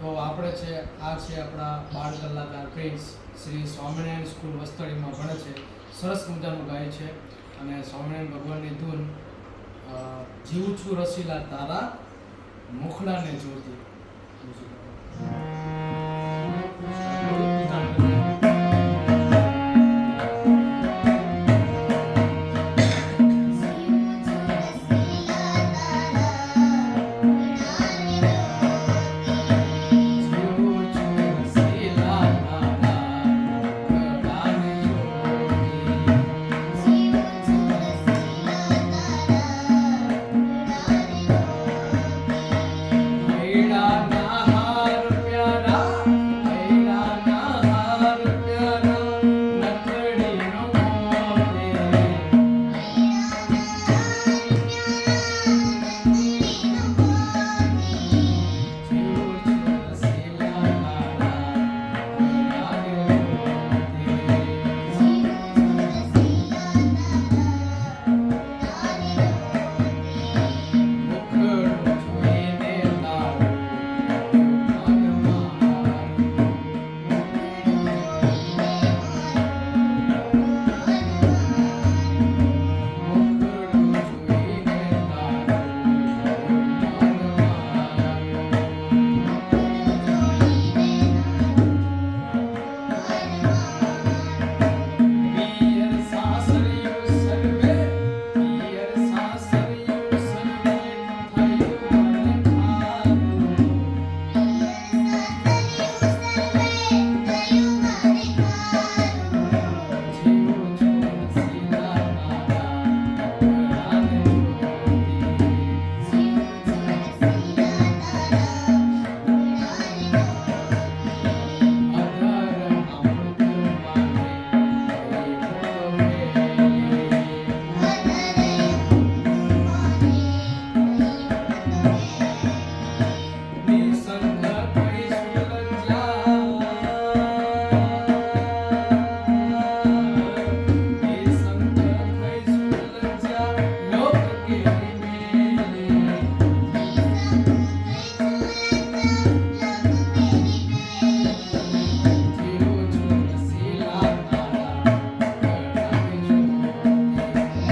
તો આપણે છે, આ છે આપણા બાળ કલાકાર પ્રિન્સ શ્રી સ્વામિનારાયણ સ્કૂલ વસ્તળીમાં ભણે છે. સરસ મજાનું ગાય છે અને સ્વામિનારાયણ ભગવાનની ધૂન જીવ જીવું છું રસીલા તારા, મુખડાને જોતી